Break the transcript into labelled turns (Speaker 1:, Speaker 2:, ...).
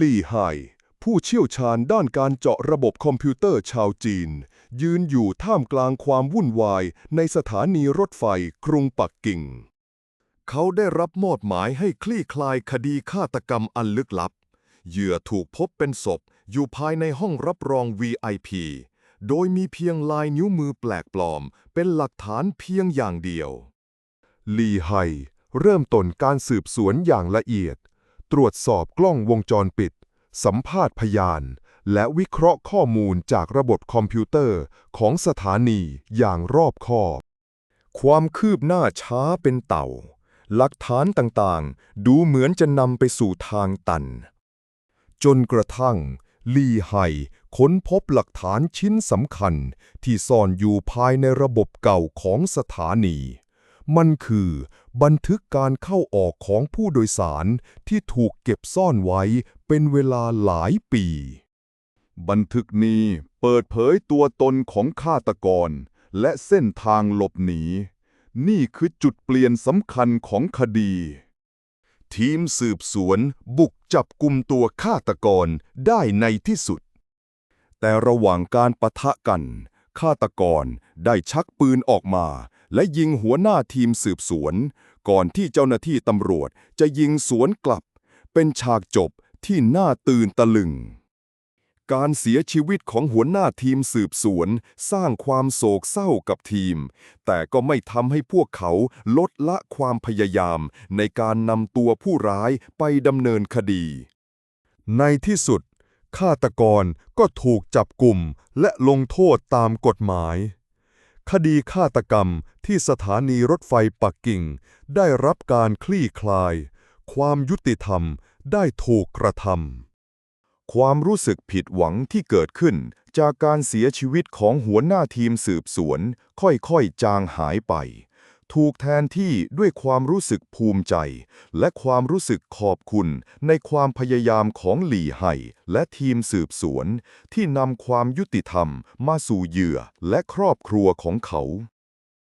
Speaker 1: ลี่ไฮผู้เชี่ยวชาญด้านการเจาะระบบคอมพิวเตอร์ชาวจีน ยืนอยู่ท่ามกลางความวุ่นวายในสถานีรถไฟกรุงปักกิ่ง เขาได้รับมอบหมายให้คลี่คลายคดีฆาตกรรมอันลึกลับ เหยื่อถูกพบเป็นศพอยู่ภายในห้องรับรอง VIP โดยมีเพียงลายนิ้วมือแปลกปลอม เป็นหลักฐานเพียงอย่างเดียว ลีไฮเริ่มต้นการสืบสวนอย่างละเอียด ตรวจสอบกล้องวงจรปิด สัมภาษณ์พยาน และวิเคราะห์ข้อมูลจากระบบคอมพิวเตอร์ของสถานีอย่างรอบคอบ ความคืบหน้าช้าเป็นเต่า หลักฐานต่างๆ ดูเหมือนจะนำไปสู่ทางตัน จนกระทั่งลีไฮค้นพบหลักฐานชิ้นสำคัญที่ซ่อนอยู่ภายในระบบเก่าของสถานี มันคือ บันทึกการเข้าออกของผู้โดยสารที่ถูกเก็บซ่อนไว้เป็นเวลาหลายปี บันทึกนี้เปิดเผยตัวตนของฆาตกร และเส้นทางหลบหนี นี่คือจุดเปลี่ยนสำคัญของคดี ทีมสืบสวนบุกจับกลุ่มตัวฆาตกรได้ในที่สุด แต่ระหว่างการปะทะกันฆาตกรได้ชักปืนออกมา และยิงหัวหน้าทีมสืบสวน ก่อนที่เจ้าหน้าที่ตำรวจจะยิงสวนกลับ เป็นฉากจบที่น่าตื่นตะลึง การเสียชีวิตของหัวหน้าทีมสืบสวน สร้างความโศกเศร้ากับทีม แต่ก็ไม่ทำให้พวกเขาลดละความพยายาม ในการนำตัวผู้ร้ายไปดำเนินคดี ในที่สุดฆาตกรก็ถูกจับกลุ่มและลงโทษตามกฎหมาย คดีฆาตกรรม ที่สถานีรถไฟปักกิ่ง ได้รับการคลี่คลาย ความยุติธรรมได้ถูกกระทำความรู้สึกผิดหวังที่เกิดขึ้น จากการเสียชีวิตของหัวหน้าทีมสืบสวน ค่อยๆ จางหายไป ถูกแทนที่ด้วยความรู้สึกภูมิใจ และความรู้สึกขอบคุณในความพยายามของหลี่ไห่และทีมสืบสวน ที่นำความยุติธรรมมาสู่เหยื่อและครอบครัวของเขา